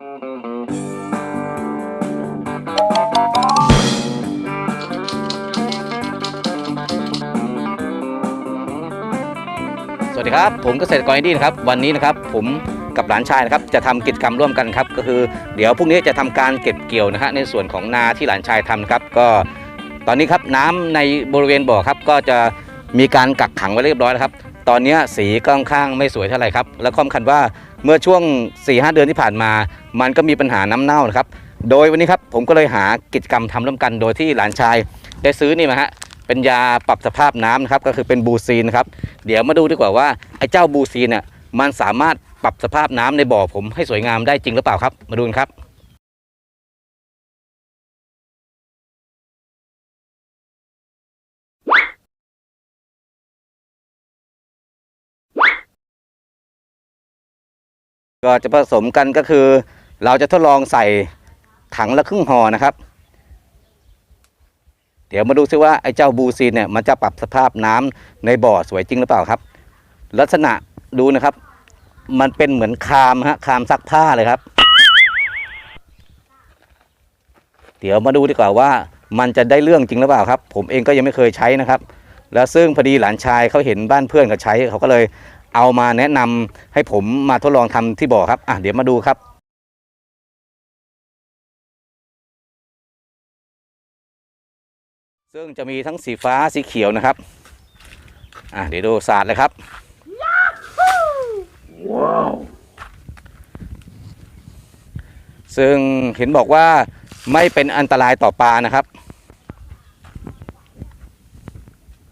สวัสดีครับ ผมเกษตรกรอินดี้นะครับ วันนี้นะครับผมกับหลานชายนะครับจะทำกิจกรรมร่วมกันครับก็คือเดี๋ยวพรุ่งนี้จะทำการเก็บเกี่ยวนะฮะในส่วนของนาที่หลานชายทำนะครับ ก็ตอนนี้ครับน้ำในบริเวณบ่อครับก็จะมีการกักขังไว้เรียบร้อยแล้วครับ ตอนนี้สีก็ค่อนข้างไม่สวยเท่าไหร่ครับ และข้อสำคัญว่า เมื่อช่วง 4-5 เดือนที่ผ่านมา มันก็มีปัญหาน้ำเน่านะครับ โดยวันนี้ครับผมก็เลยหากิจกรรมทำร่วมกัน โดยที่หลานชายได้ซื้อนี่มาฮะเป็นยาปรับสภาพน้ำนะครับก็คือเป็นบูซีนนะครับเดี๋ยวมาดูดีกว่าว่าไอ้เจ้าบูซีนเนี่ยมันสามารถปรับสภาพน้ำในบ่อผมให้สวยงามได้จริงหรือเปล่าครับ มาดูกันครับ ก็จะผสมกันก็คือ เราจะทดลองใส่ถังละครึ่งห่อนะครับ เดี๋ยวมาดูซิว่าไอ้เจ้าบูซีนเนี่ยมันจะปรับสภาพน้ำในบ่อสวยจริงหรือเปล่าครับ ลักษณะดูนะครับ มันเป็นเหมือนคามฮะคามซักผ้าเลยครับ เดี๋ยวมาดูดีกว่าว่ามันจะได้เรื่องจริงหรือเปล่าครับ ผมเองก็ยังไม่เคยใช้นะครับ แล้วซึ่งพอดีหลานชายเขาเห็นบ้านเพื่อนเขาใช้เขาก็เลย เอามาแนะนำให้ผมมาทดลองทำที่บ่อครับอะเดี๋ยวมาดูครับซึ่งจะมีทั้งสีฟ้าสีเขียวนะครับ อะเดี๋ยวดูศาสาดเลยครับซึ่งเห็นบอกว่าไม่เป็นอันตรายต่อปลานะครับ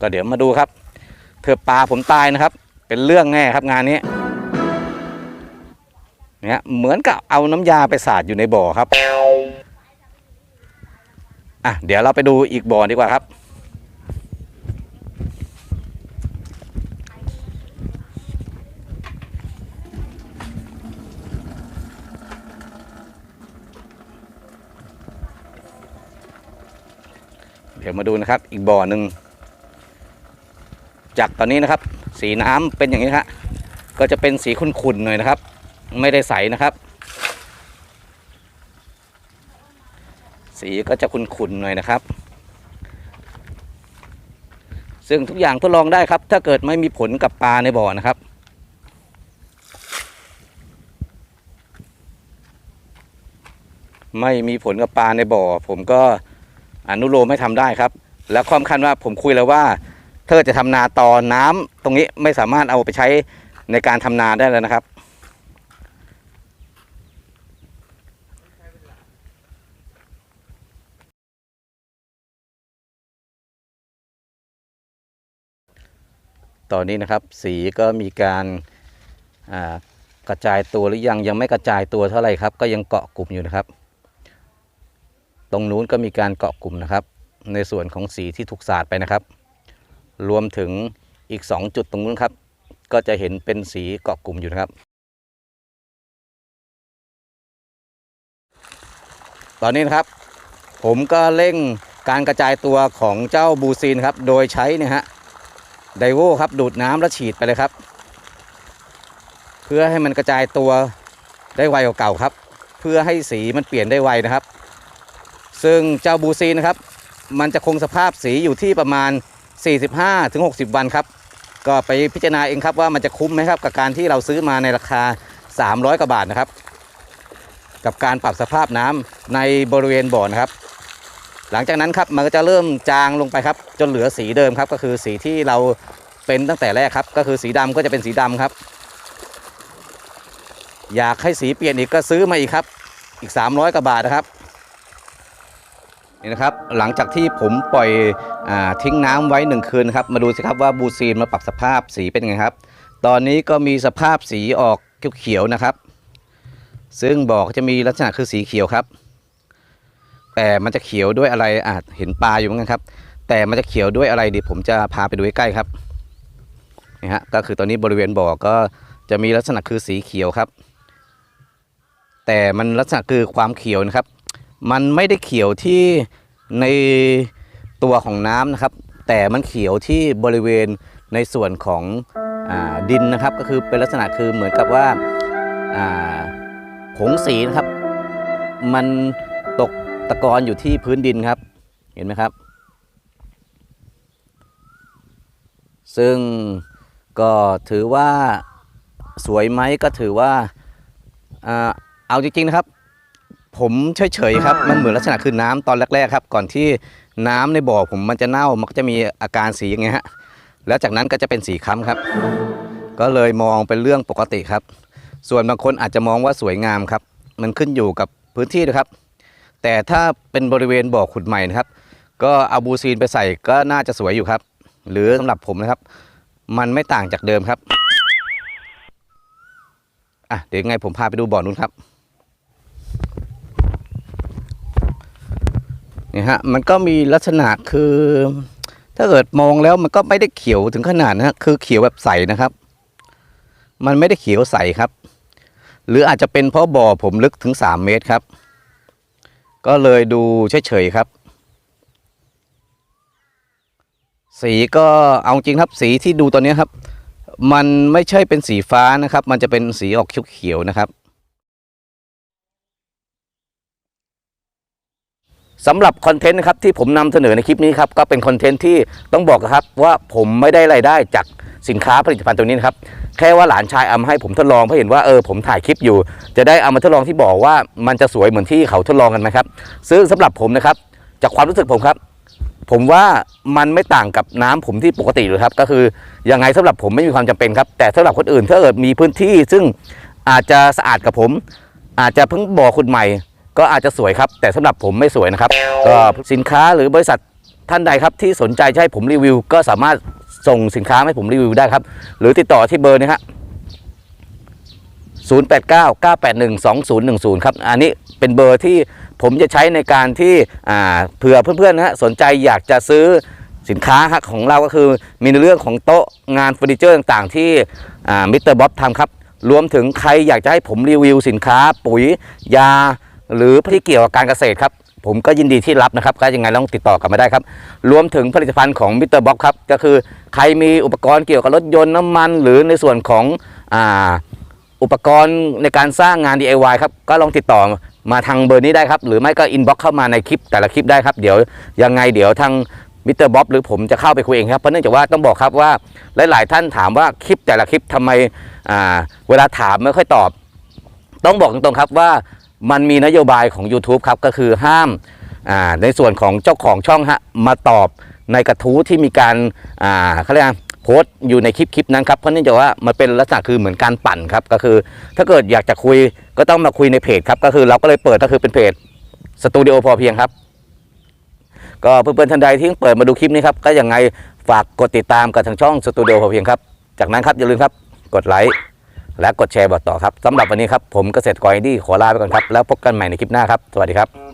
ก็เดี๋ยวมาดูครับเถอะปลาผมตายนะครับ เป็นเรื่องแน่ครับงานนี้เนี่ยเหมือนกับเอาน้ำยาไปสาดอยู่ในบ่อครับอะเดี๋ยวเราไปดูอีกบ่อดีกว่าครับ เดี๋ยวมาดูนะครับอีกบ่อหนึ่งจากตอนนี้นะครับ สีน้ำเป็นอย่างนี้ครับก็จะเป็นสีขุ่นๆหน่อยนะครับ ไม่ได้ใสนะครับ สีก็จะขุ่นๆหน่อยนะครับ ซึ่งทุกอย่างทดลองได้ครับ ถ้าเกิดไม่มีผลกับปลาในบ่อนะครับไม่มีผลกับปลาในบ่อ ผมก็อนุโลมให้ทำได้ครับ แล้วความคันว่าผมคุยแล้วว่า เกิดจะทำนาต่อน้ำตรงนี้ไม่สามารถเอาไปใช้ในการทำนาได้แล้วนะครับ ตอนนี้นะครับสีก็มีการากระจายตัวหรือยังยังไม่กระจายตัวเท่าไหร่ครับ ก็ยังเกาะกลุ่มอยู่นะครับ ตรงนู้นก็มีการเกาะกลุ่มนะครับ ในส่วนของสีที่ถูกสาดไปนะครับ รวมถึงอีก 2 จุดตรงนู้นครับ ก็จะเห็นเป็นสีเกาะกลุ่มอยู่นะครับ ตอนนี้นะครับ ผมก็เร่งการกระจายตัวของเจ้าบูซีนครับ โดยใช้เนี่ยฮะไดโวครับดูดน้ำแล้วฉีดไปเลยครับ เพื่อให้มันกระจายตัวได้ไวกว่าเก่าครับ เพื่อให้สีมันเปลี่ยนได้ไวนะครับ ซึ่งเจ้าบูซีนะครับ มันจะคงสภาพสีอยู่ที่ประมาณ 45-60 วันครับ ก็ไปพิจารณาเองครับว่ามันจะคุ้มไหมครับ กับการที่เราซื้อมาในราคา 300กว่าบาทนะครับ กับการปรับสภาพน้ำในบริเวณบ่อนะครับ หลังจากนั้นครับมันก็จะเริ่มจางลงไปครับ จนเหลือสีเดิมครับ ก็คือสีที่เราเป็นตั้งแต่แรกครับ ก็คือสีดำก็จะเป็นสีดำครับ อยากให้สีเปลี่ยนอีกก็ซื้อมาอีกครับ อีก 300กว่าบาทนะครับ นี่นะครับหลังจากที่ผมปล่อยอทิ้งน้ำไว้หนึ่งคืนครับมาดูสิครับว่าบูซีนมาปรับสภาพสีเป็นไงครับ ตอนนี้ก็มีสภาพสีออกเขียวๆนะครับ ซึ่งบอกจะมีลักษณะคือสีเขียวครับ แต่มันจะเขียวด้วยอะไรอาจเห็นปลาอยู่เหมือนกันครับ แต่มันจะเขียวด้วยอะไรดีผมจะพาไปดูใกล้ๆครับนี่ฮะก็คือตอนนี้บริเวณบ่อก็จะมีลักษณะคือสีเขียวครับ แต่มันลักษณะคือความเขียวนะครับ มันไม่ได้เขียวที่ในตัวของน้ำนะครับ แต่มันเขียวที่บริเวณในส่วนของอดินนะครับ ก็คือเป็นลักษณะคือเหมือนกับว่าผงสีนะครับ มันตกตะกอนอยู่ที่พื้นดินครับ เห็นไหมครับ ซึ่งก็ถือว่าสวยไหมก็ถือว่าเอาจริงๆนะครับ ผมเฉยๆครับมันเหมือนลักษณะคือน้ำตอนแรกๆครับ ก่อนที่น้ำในบ่อผมมันจะเน่ามันก็จะมีอาการสีอย่างเงี้ยฮะแล้วจากนั้นก็จะเป็นสีคล้ำครับ ก็เลยมองเป็นเรื่องปกติครับ ส่วนบางคนอาจจะมองว่าสวยงามครับ มันขึ้นอยู่กับพื้นที่นะครับ แต่ถ้าเป็นบริเวณบ่อขุดใหม่นะครับ ก็เอาบูซีนไปใส่ก็น่าจะสวยอยู่ครับ หรือสำหรับผมนะครับ มันไม่ต่างจากเดิมครับอะเดี๋ยวยังไงผมพาไปดูบ่อนู้นครับ นี่ฮะมันก็มีลักษณะคือ ถ้าเกิดมองแล้วมันก็ไม่ได้เขียวถึงขนาดนะฮะคือเขียวแบบใสนะครับ มันไม่ได้เขียวใสครับ หรืออาจจะเป็นเพราะบ่อผมลึกถึง3เมตรครับ ก็เลยดูเฉยๆครับ สีก็เอาจริงครับสีที่ดูตอนนี้ครับ มันไม่ใช่เป็นสีฟ้านะครับ มันจะเป็นสีออกเขียวๆนะครับ สำหรับคอนเทนต์นะครับที่ผมนำเสนอในคลิปนี้ครับก็เป็นคอนเทนต์ที่ต้องบอกนะครับว่าผมไม่ได้รายได้จากสินค้าผลิตภัณฑ์ตัวนี้นครับแค่ว่าหลานชายเอามาให้ผมทดลองเพราะเห็นว่าเออผมถ่ายคลิปอยู่ จะได้เอามาทดลองที่บอกว่ามันจะสวยเหมือนที่เขาทดลองกันไหมครับซึ่งสำหรับผมนะครับจากความรู้สึกผมครับผมว่ามันไม่ต่างกับน้ำผมที่ปกติเลยครับ ก็คือยังไงสำหรับผมไม่มีความจำเป็นครับ แต่สำหรับคนอื่นถ้าเกิดมีพื้นที่ซึ่งอาจจะสะอาดกับผม อาจจะเพิ่งบ่อขุดใหม่ ก็อาจจะสวยครับ แต่สำหรับผมไม่สวยนะครับ ก็สินค้าหรือบริษัทท่านใดครับที่สนใจจะให้ผมรีวิว ก็สามารถส่งสินค้าให้ผมรีวิวได้ครับ หรือติดต่อที่เบอร์นี้ฮะ0899812010 ครับ อันนี้เป็นเบอร์ที่ผมจะใช้ในการที่อ่าเผื่อเพื่อนๆนะฮะสนใจอยากจะซื้อสินค้าฮะของเราก็คือมีในเรื่องของโต๊ะงานเฟอร์นิเจอร์ต่างๆ ที่มิสเตอร์บ๊อบทำครับ รวมถึงใครอยากจะให้ผมรีวิวสินค้าปุ๋ยยา หรือที่เกี่ยวกับการเกษตรครับ ผมก็ยินดีที่รับนะครับ ก็ยังไงลองติดต่อกลับมาได้ครับ รวมถึงผลิตภัณฑ์ของมิสเตอร์บ๊อบครับ ก็คือใครมีอุปกรณ์เกี่ยวกับรถยนต์น้ำมัน หรือในส่วนของอ่าอุปกรณ์ในการสร้างงาน DIY ครับ ก็ลองติดต่อมาทางเบอร์นี้ได้ครับ หรือไม่ก็อินบ็อกเข้ามาในคลิปแต่ละคลิปได้ครับ เดี๋ยวยังไงเดี๋ยวทางมิสเตอร์บ๊อบหรือผมจะเข้าไปคุยเองครับ เพราะเนื่องจากว่าต้องบอกครับว่าหลาย ๆ ท่านถามว่าคลิปแต่ละคลิปทำไมอ่าเวลาถามไม่ค่อยตอบ ต้องบอกตรงๆครับว่า มันมีนโยบายของ YouTube ครับก็คือห้ามาในส่วนของเจ้าของช่องฮะมาตอบในกระทู้ที่มีการเขาเรียกโพสต์อยู่ในคลิปคลิปนั้นครับเพราะเนื่องจากว่ามันเป็นลักษณะคือเหมือนการปั่นครับก็คือ ถ้าเกิดอยากจะคุยก็ต้องมาคุยในเพจครับก็คือเราก็เลยเปิดก็คือเป็นเพจสตูดิโอพอเพียงครับ ก็เพื่อนๆท่านใดที่เพิ่งเปิดมาดูคลิปนี้ครับก็ยังไงฝากกดติดตามกับทางช่องสตูดิโอพอเพียงครับ จากนั้นครับอย่าลืมครับกดไลค์ และกดแชร์บอกต่อครับสำหรับวันนี้ครับผมเกษตรกรอินดี้ขอลาไปก่อนครับแล้วพบกันใหม่ในคลิปหน้าครับสวัสดีครับ